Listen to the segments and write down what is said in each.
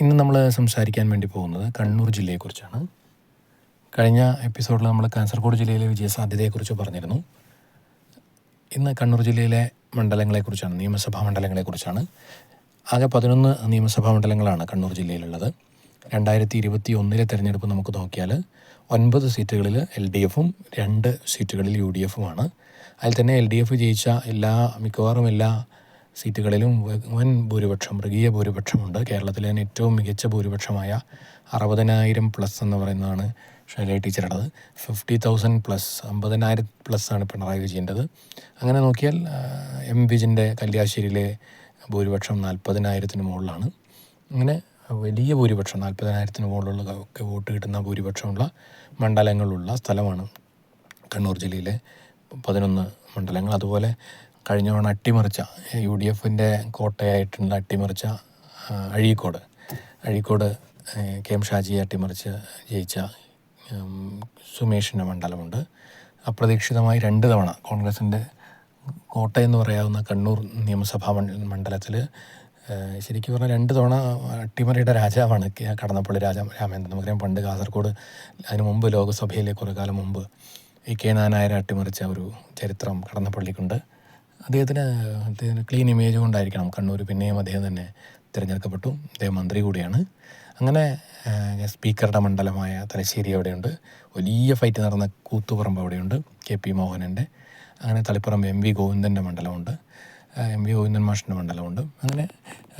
ഇന്ന് നമ്മൾ സംസാരിക്കാൻ വേണ്ടി പോകുന്നത് കണ്ണൂർ ജില്ലയെക്കുറിച്ചാണ്. കഴിഞ്ഞ എപ്പിസോഡിൽ നമ്മൾ കാസർഗോഡ് ജില്ലയിലെ വിജയസാധ്യതയെക്കുറിച്ച് പറഞ്ഞിരുന്നു. ഇന്ന് കണ്ണൂർ ജില്ലയിലെ മണ്ഡലങ്ങളെക്കുറിച്ചാണ് നിയമസഭാ മണ്ഡലങ്ങളെക്കുറിച്ചാണ്. ആകെ പതിനൊന്ന് നിയമസഭാ മണ്ഡലങ്ങളാണ് കണ്ണൂർ ജില്ലയിലുള്ളത്. രണ്ടായിരത്തി ഇരുപത്തി ഒന്നിലെ തെരഞ്ഞെടുപ്പ് നമുക്ക് നോക്കിയാൽ ഒൻപത് സീറ്റുകളിൽ എൽ ഡി എഫും രണ്ട് സീറ്റുകളിൽ യു ഡി എഫുമാണ്. അതിൽ തന്നെ എൽ ഡി എഫ് ജയിച്ച എല്ലാ മിക്കവാറും എല്ലാ സീറ്റുകളിലും വൻ ഭൂരിപക്ഷം മൃഗീയ ഭൂരിപക്ഷമുണ്ട്. കേരളത്തിലെ ഏറ്റവും മികച്ച ഭൂരിപക്ഷമായ അറുപതിനായിരം പ്ലസ് എന്ന് പറയുന്നതാണ് ഷൈല ടീച്ചറുടേത്. ഫിഫ്റ്റി തൗസൻഡ് പ്ലസ് അമ്പതിനായിരം പ്ലസ് ആണ് പിണറായി വിജയന്റെത്. അങ്ങനെ നോക്കിയാൽ എം വിജിന്റെ കല്യാശ്ശേരിയിലെ ഭൂരിപക്ഷം നാൽപ്പതിനായിരത്തിന് മുകളിലാണ്. അങ്ങനെ വലിയ ഭൂരിപക്ഷം നാൽപ്പതിനായിരത്തിന് മുകളിലുള്ള വോട്ട് കിട്ടുന്ന ഭൂരിപക്ഷമുള്ള മണ്ഡലങ്ങളുള്ള സ്ഥലമാണ് കണ്ണൂർ ജില്ലയിലെ പതിനൊന്ന് മണ്ഡലങ്ങൾ. അതുപോലെ കഴിഞ്ഞ തവണ അട്ടിമറിച്ച യു ഡി എഫിന്റെ കോട്ടയായിട്ടുള്ള അട്ടിമറിച്ച അഴീക്കോട്. അഴീക്കോട് കെ എം ഷാജിയെ അട്ടിമറിച്ച് ജയിച്ച സുമേഷിന്റെ മണ്ഡലമുണ്ട്. അപ്രതീക്ഷിതമായി രണ്ട് തവണ കോൺഗ്രസിന്റെ കോട്ടയെന്ന് പറയാവുന്ന കണ്ണൂർ നിയമസഭാ മണ്ഡലത്തിൽ ശരിക്കും പറഞ്ഞാൽ രണ്ട് തവണ അട്ടിമറിയുടെ രാജാവാണ് കടന്നപ്പള്ളി രാജ രാമേന്ദ്രൻ നമുക്കറിയാം പണ്ട് കാസർഗോഡ് അതിനു മുമ്പ് ലോകസഭയിലെ കുറേ കാലം മുമ്പ് ഈ കെ നാനായരെ അട്ടിമറിച്ച ഒരു ചരിത്രം കടന്നപ്പള്ളിക്കുണ്ട്. അദ്ദേഹത്തിന് അദ്ദേഹത്തിന് ക്ലീൻ ഇമേജ് കൊണ്ടായിരിക്കണം കണ്ണൂർ പിന്നെയും അദ്ദേഹം തന്നെ തിരഞ്ഞെടുക്കപ്പെട്ടു. അദ്ദേഹം മന്ത്രി കൂടിയാണ്. അങ്ങനെ സ്പീക്കറുടെ മണ്ഡലമായ തലശ്ശേരി അവിടെയുണ്ട്. വലിയ ഫൈറ്റ് നടന്ന കൂത്തുപറമ്പ് അവിടെയുണ്ട് കെ പി മോഹനന്റെ അങ്ങനെ തളിപ്പുറം എം വി ഗോവിന്ദന്റെ മണ്ഡലമുണ്ട് എം വി ഗോവിന്ദൻ മാഷിന്റെ മണ്ഡലമുണ്ട്. അങ്ങനെ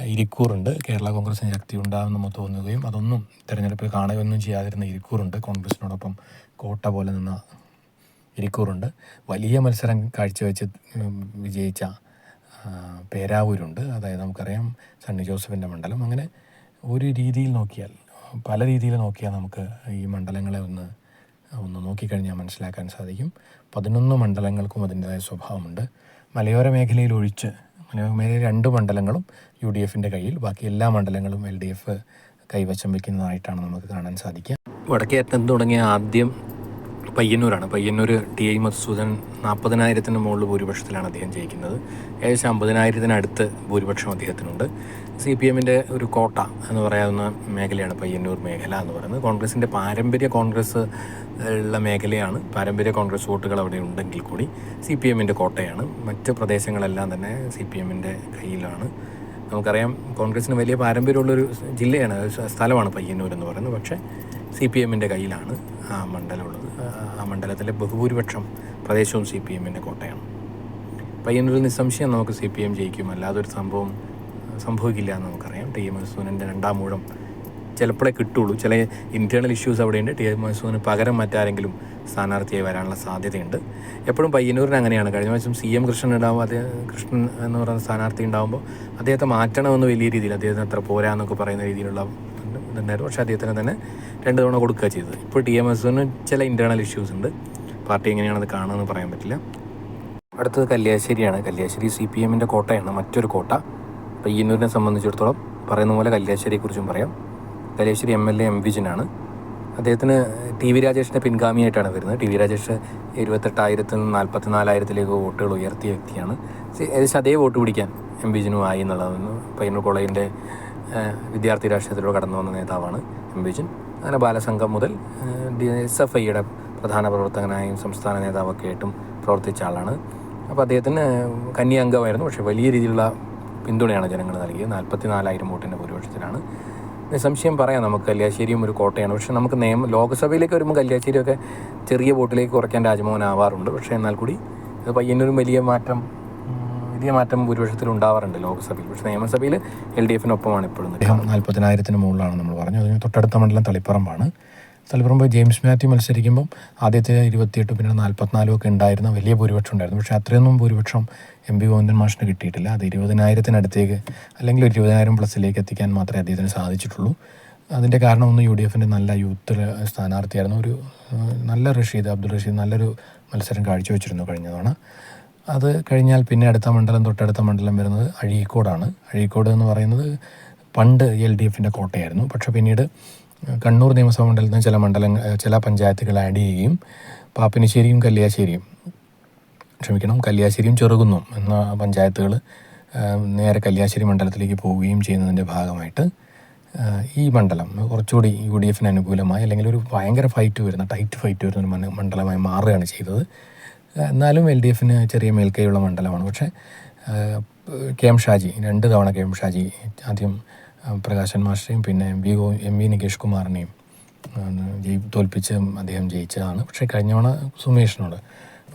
ഇരിക്കൂറുണ്ട്. കേരള കോൺഗ്രസിന് ശക്തി ഉണ്ടാകുമെന്ന് നമുക്ക് തോന്നുകയും അതൊന്നും തിരഞ്ഞെടുപ്പിൽ കാണുകയൊന്നും ചെയ്യാതിരുന്ന ഇരിക്കൂറുണ്ട്. കോൺഗ്രസിനോടൊപ്പം കോട്ട പോലെ നിന്ന ഇരിക്കൂറുണ്ട് വലിയ മത്സരം കാഴ്ചവെച്ച് വിജയിച്ച പേരാവൂരുണ്ട്. അതായത് നമുക്കറിയാം സണ്ണി ജോസഫിന്റെ മണ്ഡലം. അങ്ങനെ ഒരു രീതിയിൽ നോക്കിയാൽ പല രീതിയിൽ നോക്കിയാൽ നമുക്ക് ഈ മണ്ഡലങ്ങളെ ഒന്ന് ഒന്ന് നോക്കിക്കഴിഞ്ഞാൽ മനസ്സിലാക്കാൻ സാധിക്കും. പതിനൊന്ന് മണ്ഡലങ്ങൾക്കും അതിന്റേതായ സ്വഭാവമുണ്ട്. മലയോര മേഖലയിൽ ഒഴിച്ച് മലയോര മേഖലയിൽ രണ്ട് മണ്ഡലങ്ങളും യു ഡി എഫിന്റെ കയ്യിൽ. ബാക്കി എല്ലാ മണ്ഡലങ്ങളും എൽ ഡി എഫ് കൈവശം വയ്ക്കുന്നതായിട്ടാണ് നമുക്ക് കാണാൻ സാധിക്കുക. വടക്കേറ്റം തുടങ്ങിയ ആദ്യം പയ്യന്നൂരാണ്. പയ്യന്നൂർ ടി ഐ മധുസൂദൻ നാൽപ്പതിനായിരത്തിന് മുകളിൽ ഭൂരിപക്ഷത്തിലാണ് അദ്ദേഹം ജയിക്കുന്നത്. ഏകദേശം അമ്പതിനായിരത്തിനടുത്ത് ഭൂരിപക്ഷം അദ്ദേഹത്തിനുണ്ട്. സി പി എമ്മിന്റെ ഒരു കോട്ട എന്ന് പറയാവുന്ന മേഖലയാണ് പയ്യന്നൂർ മേഖല എന്ന് പറയുന്നത്. കോൺഗ്രസിന്റെ പാരമ്പര്യ കോൺഗ്രസ് ഉള്ള മേഖലയാണ്. പാരമ്പര്യ കോൺഗ്രസ് വോട്ടുകൾ അവിടെ ഉണ്ടെങ്കിൽ കൂടി സി പി എമ്മിന്റെ കോട്ടയാണ്. മറ്റ് പ്രദേശങ്ങളെല്ലാം തന്നെ സി പി എമ്മിന്റെ കയ്യിലാണ്. നമുക്കറിയാം കോൺഗ്രസിന് വലിയ പാരമ്പര്യമുള്ളൊരു ജില്ലയാണ് സ്ഥലമാണ് പയ്യന്നൂർ എന്ന് പറയുന്നത്. പക്ഷേ സി പി എമ്മിന്റെ കയ്യിലാണ് ആ മണ്ഡലമുള്ളത്. ആ- മണ്ഡലത്തിലെ ബഹുഭൂരിപക്ഷം പ്രദേശവും സി പി എമ്മിന്റെ കോട്ടയാണ്. പയ്യന്നൂരിൽ നിസ്സംശയം നമുക്ക് സി പി എം ജയിക്കും. അല്ലാതൊരു സംഭവം സംഭവിക്കില്ല എന്ന് നമുക്കറിയാം. ടി എം മസൂനിന്റെ രണ്ടാം മൂഴം ചിലപ്പോഴേ കിട്ടുള്ളൂ. ചില ഇന്റേർണൽ ഇഷ്യൂസ് അവിടെയുണ്ട്. ടി എം മസൂന് പകരം മറ്റാരെങ്കിലും സ്ഥാനാർത്ഥിയായി വരാനുള്ള സാധ്യതയുണ്ട്. എപ്പോഴും പയ്യന്നൂരിന് അങ്ങനെയാണ്. കഴിഞ്ഞ പ്രാവശ്യം സി എം കൃഷ്ണൻ ഉണ്ടാവും അദ്ദേഹം കൃഷ്ണൻ എന്ന് പറയുന്ന സ്ഥാനാർത്ഥി ഉണ്ടാകുമ്പോൾ അദ്ദേഹത്തെ മാറ്റണമെന്ന് വലിയ രീതിയിൽ അദ്ദേഹത്തിന് അത്ര പോരാന്നൊക്കെ പറയുന്ന രീതിയിലുള്ള ഇതുണ്ടായിരുന്നു പക്ഷേ അദ്ദേഹത്തിന് തന്നെ രണ്ട് തവണ കൊടുക്കുക ചെയ്തത്. ഇപ്പോൾ ടി എം എസിന് ചില ഇന്റേർണൽ ഇഷ്യൂസ് ഉണ്ട്. പാർട്ടി എങ്ങനെയാണത് കാണുമെന്ന് പറയാൻ പറ്റില്ല. അടുത്തത് കല്യാശ്ശേരിയാണ്. കല്യാശ്ശേരി സി പി എമ്മിന്റെ കോട്ടയാണ് മറ്റൊരു കോട്ട. പയ്യന്നൂരിനെ സംബന്ധിച്ചിടത്തോളം പറയുന്ന പോലെ കല്യാശ്ശേരിയെക്കുറിച്ചും പറയാം. Kalliasseri M L A M വിജനാണ് അദ്ദേഹത്തിന് ടി വി രാജേഷിന്റെ പിൻഗാമിയായിട്ടാണ് വരുന്നത്. ടി വി രാജേഷ് ഇരുപത്തെട്ടായിരത്തിൽ നിന്ന് നാൽപ്പത്തി നാലായിരത്തിലേക്ക് വോട്ടുകൾ ഉയർത്തിയ വ്യക്തിയാണ്. ഏകദേശം അതേ വോട്ട് പിടിക്കാൻ എം വിജനുമായി ആയി എന്നുള്ളതാണ്. പയ്യന്നൂർ കോളേജിന്റെ വിദ്യാർത്ഥി രാഷ്ട്രീയത്തിലൂടെ കടന്നു വന്ന നേതാവാണ് എം ബിജിൻ അങ്ങനെ ബാലസംഘം മുതൽ ഡി എസ് എഫ് ഐയുടെ പ്രധാന പ്രവർത്തകനായും സംസ്ഥാന നേതാവൊക്കെ ആയിട്ടും പ്രവർത്തിച്ച ആളാണ്. അപ്പോൾ അദ്ദേഹത്തിന് കന്നി അംഗമായിരുന്നു പക്ഷേ വലിയ രീതിയിലുള്ള പിന്തുണയാണ് ജനങ്ങൾ നൽകിയത്. നാൽപ്പത്തി നാലായിരം വോട്ടിന്റെ ഭൂരിപക്ഷത്തിലാണ് നിസ്സംശയം പറയാം നമുക്ക്. കല്യാശ്ശേരിയും ഒരു കോട്ടയാണ്. പക്ഷേ നമുക്ക് നിയമ ലോക്സഭയിലേക്ക് വരുമ്പോൾ കല്യാശ്ശേരിയൊക്കെ ചെറിയ വോട്ടിലേക്ക് കുറയ്ക്കാൻ രാജ്മോഹൻ ആവാറുണ്ട്. പക്ഷേ എന്നാൽ കൂടി പയ്യന്നൂരും വലിയ മാറ്റം വലിയ മാറ്റം ഭൂരിപക്ഷത്തിൽ ഉണ്ടാവാറുണ്ട് ലോക്സഭയിൽ. പക്ഷെ നിയമസഭയിൽ എൽ ഡി എഫിനൊപ്പമാണ് ഇപ്പോഴും അദ്ദേഹം നാൽപ്പതിനായിരത്തിന് മുകളിലാണ് നമ്മൾ പറഞ്ഞു അതിന് തൊട്ടടുത്ത മണ്ഡലം തളിപ്പറമ്പാണ്. തളിപ്പറമ്പ് ജെയിംസ് മാത്യു മത്സരിക്കുമ്പം ആദ്യത്തെ ഇരുപത്തിയെട്ട് പിന്നെ നാൽപ്പത്തിനാലും ഒക്കെ ഉണ്ടായിരുന്ന വലിയ ഭൂരിപക്ഷം ഉണ്ടായിരുന്നു. പക്ഷേ അത്രയൊന്നും ഭൂരിപക്ഷം എം പി ഗോവിന്ദൻ മാഷിന് കിട്ടിയിട്ടില്ല. അത് ഇരുപതിനായിരത്തിനടുത്തേക്ക് അല്ലെങ്കിൽ ഒരു ഇരുപതിനായിരം പ്ലസിലേക്ക് എത്തിക്കാൻ മാത്രമേ അദ്ദേഹത്തിന് സാധിച്ചിട്ടുള്ളൂ. അതിന്റെ കാരണം ഒന്ന് യു ഡി എഫിന്റെ നല്ല യൂത്ത് സ്ഥാനാർത്ഥിയായിരുന്നു. ഒരു നല്ല റഷീദ് അബ്ദുൾ റഷീദ് നല്ലൊരു മത്സരം കാഴ്ചവെച്ചിരുന്നു കഴിഞ്ഞ തവണ. അത് കഴിഞ്ഞാൽ പിന്നെ അടുത്ത മണ്ഡലം തൊട്ടടുത്ത മണ്ഡലം വരുന്നത് അഴീക്കോടാണ്. അഴീക്കോട് എന്ന് പറയുന്നത് പണ്ട് എൽ ഡി എഫിന്റെ കോട്ടയായിരുന്നു. പക്ഷേ പിന്നീട് കണ്ണൂർ നിയമസഭാ മണ്ഡലത്തിൽ നിന്ന് ചില മണ്ഡലങ്ങൾ ചില പഞ്ചായത്തുകൾ ആഡ് ചെയ്യുകയും പാപ്പിനിശ്ശേരിയും കല്യാശ്ശേരിയും ക്ഷമിക്കണം കല്യാശ്ശേരിയും ചെറുകുന്നും എന്ന പഞ്ചായത്തുകൾ നേരെ കല്യാശ്ശേരി മണ്ഡലത്തിലേക്ക് പോവുകയും ചെയ്യുന്നതിന്റെ ഭാഗമായിട്ട് ഈ മണ്ഡലം കുറച്ചുകൂടി യു ഡി എഫിന് അനുകൂലമായി അല്ലെങ്കിൽ ഒരു ഭയങ്കര ഫൈറ്റ് വരുന്ന ടൈറ്റ് ഫൈറ്റ് വരുന്ന ഒരു മണ്ഡലമായി മാറുകയാണ് ചെയ്തത്. എന്നാലും എൽ ഡി എഫിന് ചെറിയ മേൽക്കൈയുള്ള മണ്ഡലമാണ്. പക്ഷേ കെ എം ഷാജി രണ്ട് തവണ കെ എം ഷാജി ആദ്യം പ്രകാശൻ മാസ്റ്ററെയും പിന്നെ M V M V Nikesh കുമാറിനെയും തോൽപ്പിച്ച് അദ്ദേഹം ജയിച്ചതാണ്. പക്ഷേ കഴിഞ്ഞ തവണ സുമേഷിനോട്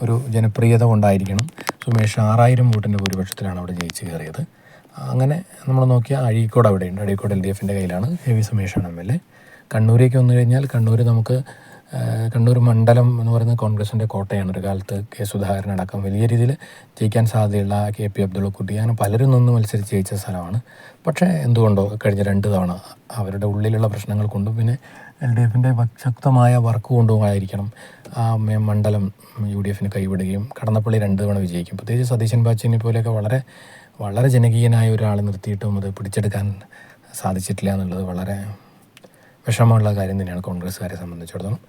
ഒരു ജനപ്രിയത കൊണ്ടായിരിക്കണം. സുമേഷ് ആറായിരം വോട്ടിന്റെ ഭൂരിപക്ഷത്തിലാണ് അവിടെ ജയിച്ച് കയറിയത്. അങ്ങനെ നമ്മൾ നോക്കിയാൽ അഴീക്കോട് അവിടെയുണ്ട്. അഴീക്കോട് എൽ ഡി എഫിന്റെ കയ്യിലാണ് എ വി സുമേഷാണ് എം എൽ എ. കണ്ണൂരേക്ക് വന്നു കഴിഞ്ഞാൽ കണ്ണൂർ നമുക്ക് കണ്ണൂർ മണ്ഡലം എന്ന് പറയുന്നത് കോൺഗ്രസിന്റെ കോട്ടയാണ്. ഒരു കാലത്ത് കെ സുധാകരൻ അടക്കം വലിയ രീതിയിൽ ജയിക്കാൻ സാധ്യതയുള്ള കെ പി അബ്ദുള്ള കുട്ടി അങ്ങനെ പലരും നിന്ന് മത്സരിച്ച് ജയിച്ച സ്ഥലമാണ്. പക്ഷേ എന്തുകൊണ്ടോ കഴിഞ്ഞ രണ്ട് തവണ അവരുടെ ഉള്ളിലുള്ള പ്രശ്നങ്ങൾ കൊണ്ടും പിന്നെ എൽ ഡി എഫിന്റെ ശക്തമായ വർക്ക് കൊണ്ടുമായിരിക്കണം ആ മണ്ഡലം യു ഡി എഫിന് കൈവിടുകയും കടന്നപ്പള്ളി രണ്ട് തവണ വിജയിക്കും. പ്രത്യേകിച്ച് സതീശൻ ബാച്ചിനെ പോലെയൊക്കെ വളരെ വളരെ ജനകീയനായ ഒരാളെ നിർത്തിയിട്ടും അത് പിടിച്ചെടുക്കാൻ സാധിച്ചിട്ടില്ല എന്നുള്ളത് വളരെ വിഷമമുള്ള കാര്യം തന്നെയാണ് കോൺഗ്രസ്സുകാരെ സംബന്ധിച്ചിടത്തോളം.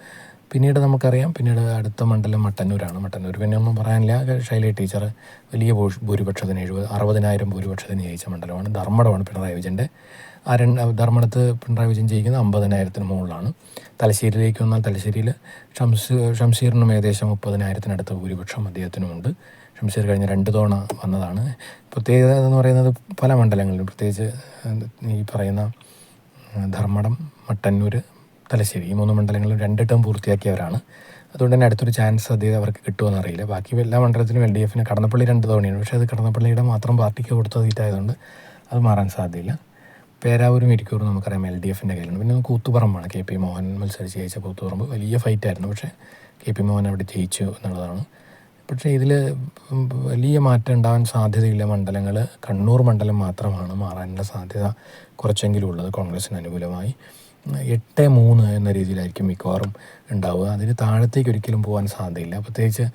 പിന്നീട് നമുക്കറിയാം പിന്നീട് അടുത്ത മണ്ഡലം മട്ടന്നൂരാണ്. മട്ടന്നൂർ പിന്നെ ഒന്നും പറയാനില്ല. ശൈലി ടീച്ചർ വലിയ ഭൂരിപക്ഷത്തിന് എഴുപത് അറുപതിനായിരം ഭൂരിപക്ഷത്തിന് ജയിച്ച മണ്ഡലമാണ്. ധർമ്മടമാണ് പിണറായി വിജയന്റെ. ആ രണ്ട് ധർമ്മടത്ത് പിണറായി വിജയൻ ജയിക്കുന്നത് അമ്പതിനായിരത്തിന് മുകളിലാണ്. തലശ്ശേരിയിലേക്ക് വന്നാൽ തലശ്ശേരിയിൽ ഷംസ് ഷംസീറിനും ഏകദേശം മുപ്പതിനായിരത്തിനടുത്ത് ഭൂരിപക്ഷം അദ്ദേഹത്തിനുമുണ്ട്. ഷംഷീർ കഴിഞ്ഞ രണ്ട് തവണ വന്നതാണ്. പ്രത്യേകത എന്ന് പറയുന്നത് പല മണ്ഡലങ്ങളിലും പ്രത്യേകിച്ച് ഈ പറയുന്ന ധർമ്മടം മട്ടന്നൂർ തലശ്ശേരി ഈ മൂന്ന് മണ്ഡലങ്ങളും രണ്ട് ടേം പൂർത്തിയാക്കിയവരാണ്. അതുകൊണ്ട് തന്നെ അടുത്തൊരു ചാൻസ് അദ്ദേഹം അവർക്ക് കിട്ടുമെന്ന് അറിയില്ല. ബാക്കി എല്ലാ മണ്ഡലത്തിലും എൽ ഡി എഫിന് കടന്നപ്പള്ളി രണ്ട് തവണയാണ്. പക്ഷേ അത് കടന്നപ്പള്ളിയുടെ മാത്രം പാർട്ടിക്ക് കൊടുത്ത സീറ്റായതുകൊണ്ട് അത് മാറാൻ സാധ്യതയില്ല. പേരാവൂരും ഇരിക്കൂറും നമുക്കറിയാം എൽ ഡി എഫിന്റെ കയ്യിലുണ്ട്. പിന്നെ കൂത്തുപറമ്പാണ്. കെ പി മോഹൻ മത്സരിച്ച് ജയിച്ച കൂത്തുപറമ്പ്. വലിയ ഫൈറ്റായിരുന്നു പക്ഷേ കെ പി മോഹൻ അവിടെ ജയിച്ചു എന്നുള്ളതാണ്. പക്ഷേ ഇതിൽ വലിയ മാറ്റം ഉണ്ടാകാൻ സാധ്യതയില്ല. മണ്ഡലങ്ങൾ കണ്ണൂർ മണ്ഡലം മാത്രമാണ് മാറാനുള്ള സാധ്യത കുറച്ചെങ്കിലും ഉള്ളത്. കോൺഗ്രസിന് അനുകൂലമായി. എട്ട് മൂന്ന് എന്ന രീതിയിലായിരിക്കും മിക്കവാറും ഉണ്ടാവുക. അതിന് താഴത്തേക്ക് ഒരിക്കലും പോകാൻ സാധ്യതയില്ല. പ്രത്യേകിച്ച്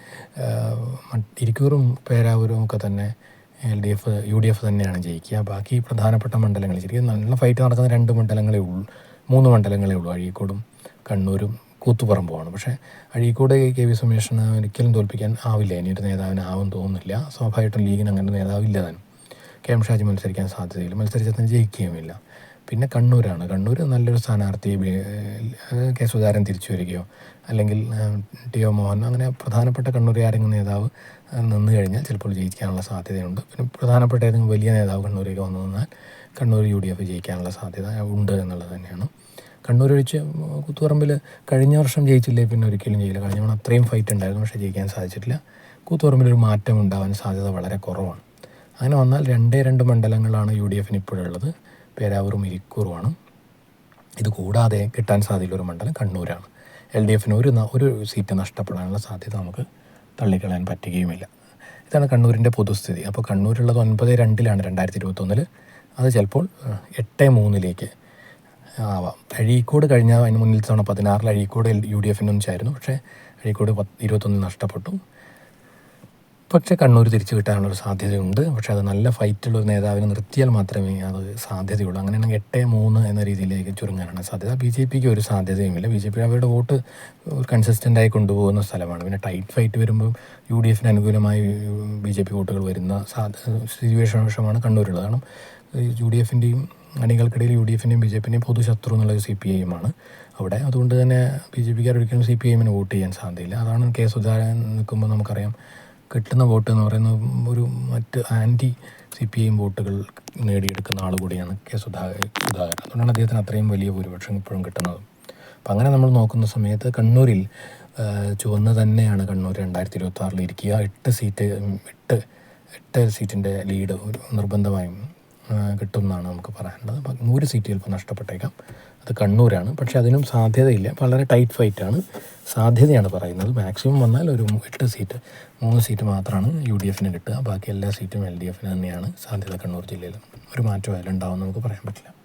ഇരിക്കൂറും പേരാവൂരും ഒക്കെ തന്നെ L D F U D F തന്നെയാണ് ജയിക്കുക. ബാക്കി പ്രധാനപ്പെട്ട മണ്ഡലങ്ങൾ ശരിക്കും നല്ല ഫൈറ്റ് നടക്കുന്ന രണ്ട് മണ്ഡലങ്ങളേ ഉള്ളൂ മൂന്ന് മണ്ഡലങ്ങളേ ഉള്ളൂ. അഴീക്കോടും കണ്ണൂരും കൂത്തുപറമ്പുമാണ്. പക്ഷേ അഴീക്കോട് കെ വി സുമേഷിന് ഒരിക്കലും തോൽപ്പിക്കാൻ ആവില്ല. ഇനി ഒരു നേതാവിന് ആവും തോന്നുന്നില്ല. സ്വാഭാവികമായിട്ടും ലീഗിന് അങ്ങനെ നേതാവില്ല തന്നെ കെ. എം. ഷാജി മത്സരിക്കാൻ സാധ്യതയില്ല. മത്സരിച്ചാൽ തന്നെ ജയിക്കുകയുമില്ല. പിന്നെ കണ്ണൂരാണ്. കണ്ണൂർ നല്ലൊരു സ്ഥാനാർത്ഥി കെ. സുധാരൻ തിരിച്ചു വരികയോ അല്ലെങ്കിൽ ടി. ഒ. മോഹൻ അങ്ങനെ പ്രധാനപ്പെട്ട കണ്ണൂർ ആരെങ്കിലും നേതാവ് നിന്ന് കഴിഞ്ഞാൽ ചിലപ്പോൾ ജയിക്കാനുള്ള സാധ്യതയുണ്ട്. പിന്നെ പ്രധാനപ്പെട്ട ഏതെങ്കിലും വലിയ നേതാവ് കണ്ണൂരേക്ക് വന്നു നിന്നാൽ കണ്ണൂർ യു ഡി എഫ് ജയിക്കാനുള്ള സാധ്യത ഉണ്ട് എന്നുള്ളത് തന്നെയാണ്. കണ്ണൂർ ഒഴിച്ച് കൂത്തുപറമ്പിൽ കഴിഞ്ഞ വർഷം ജയിച്ചില്ലേ? പിന്നെ ഒരിക്കലും ചെയ്യില്ല കഴിഞ്ഞ തവണ അത്രയും ഫൈറ്റ് ഉണ്ടായിരുന്നു. പക്ഷേ ജയിക്കാൻ സാധിച്ചിട്ടില്ല. കൂത്തുപറമ്പിൽ ഒരു മാറ്റം ഉണ്ടാവാൻ സാധ്യത വളരെ കുറവാണ്. അങ്ങനെ വന്നാൽ രണ്ടേ രണ്ട് മണ്ഡലങ്ങളാണ് യു ഡി എഫിന് ഇപ്പോഴുള്ളത് പേരാവൂറും ഇരിക്കൂറുമാണ്. ഇത് കൂടാതെ കിട്ടാൻ സാധ്യതയുള്ള ഒരു മണ്ഡലം കണ്ണൂരാണ്. എൽ ഡി എഫിന് ഒരു ഒരു സീറ്റ് നഷ്ടപ്പെടാനുള്ള സാധ്യത നമുക്ക് തള്ളിക്കളയാൻ പറ്റുകയുമില്ല. ഇതാണ് കണ്ണൂരിന്റെ പൊതുസ്ഥിതി. അപ്പോൾ കണ്ണൂരുള്ളത് ഒൻപത് രണ്ടിലാണ് രണ്ടായിരത്തി ഇരുപത്തൊന്നിൽ അത് ചിലപ്പോൾ എട്ട് മൂന്നിലേക്ക് ആവാം. അഴീക്കോട് കഴിഞ്ഞ അതിന് മുന്നിൽ തവണ പതിനാറിൽ അഴീക്കോട് യു ഡി എഫിന്റെ ഒന്നിച്ചായിരുന്നു പക്ഷേ അഴീക്കോട് പത്ത് ഇരുപത്തൊന്നിൽ നഷ്ടപ്പെട്ടു. പക്ഷേ കണ്ണൂർ തിരിച്ചു കിട്ടാനുള്ളൊരു സാധ്യതയുണ്ട്. പക്ഷേ അത് നല്ല ഫൈറ്റുള്ള ഒരു നേതാവിനെ നിർത്തിയാൽ മാത്രമേ അത് സാധ്യതയുള്ളൂ. അങ്ങനെയാണെങ്കിൽ എട്ട് മൂന്ന് എന്ന രീതിയിലേക്ക് ചുരുങ്ങാനാണ് സാധ്യത. ബി ജെ പിക്ക് ഒരു സാധ്യതയുമില്ല. ബി ജെ പി അവരുടെ വോട്ട് കൺസിസ്റ്റന്റായി കൊണ്ടുപോകുന്ന സ്ഥലമാണ്. പിന്നെ ടൈറ്റ് ഫൈറ്റ് വരുമ്പോൾ യു ഡി എഫിന് അനുകൂലമായി ബി ജെ പി വോട്ടുകൾ വരുന്ന സാ സിറ്റുവേഷൻ വിഷമാണ് കണ്ണൂരുള്ളത്. കാരണം യു ഡി എഫിന്റെയും അണികൾക്കിടയിൽ യു ഡി എഫിന്റെയും ബി ജെ പിന്റെയും പൊതുശത്രു എന്നുള്ളത് സി പി ഐയുമാണ്. അവിടെ അതുകൊണ്ട് തന്നെ ബി ജെ പിക്കാർ ഒരിക്കലും സി പി ഐ എമ്മിന് വോട്ട് ചെയ്യാൻ സാധ്യതയില്ല. അതാണ് കെ സുധാകരൻ നിൽക്കുമ്പോൾ നമുക്കറിയാം കിട്ടുന്ന വോട്ട് എന്ന് പറയുന്നത് ഒരു മറ്റ് ആന്റി സി പി ഐ വോട്ടുകൾ നേടിയെടുക്കുന്ന ആൾ കൂടിയാണ് കെ സുധാകരൻ സുധാകരൻ. അതുകൊണ്ടാണ് അദ്ദേഹത്തിന് അത്രയും വലിയ ഭൂരിപക്ഷം ഇപ്പോഴും കിട്ടുന്നത്. അപ്പം അങ്ങനെ നമ്മൾ നോക്കുന്ന സമയത്ത് കണ്ണൂരിൽ ചുവന്ന് തന്നെയാണ് കണ്ണൂർ രണ്ടായിരത്തി ഇരുപത്തി ആറിൽ ഇരിക്കുക. എട്ട് സീറ്റ് എട്ട് എട്ട് സീറ്റിന്റെ ലീഡ് ഒരു നിർബന്ധമായും കിട്ടുമെന്നാണ് നമുക്ക് പറയാനുള്ളത് നൂറ് സീറ്റ് ചിലപ്പോൾ നഷ്ടപ്പെട്ടേക്കാം. അത് കണ്ണൂരാണ്. പക്ഷേ അതിനും സാധ്യതയില്ല. വളരെ ടൈറ്റ് ഫൈറ്റാണ്. സാധ്യതയാണ് പറയുന്നത്. മാക്സിമം വന്നാൽ ഒരു എട്ട് സീറ്റ് മൂന്ന് സീറ്റ് മാത്രമാണ് യു ഡി എഫിന് കിട്ടുക. ബാക്കി എല്ലാ സീറ്റും എൽ ഡി എഫിന് തന്നെയാണ് സാധ്യത കണ്ണൂർ ജില്ലയിൽ ഒരു മാറ്റം അതിലുണ്ടാവും നമുക്ക് പറയാൻ പറ്റില്ല.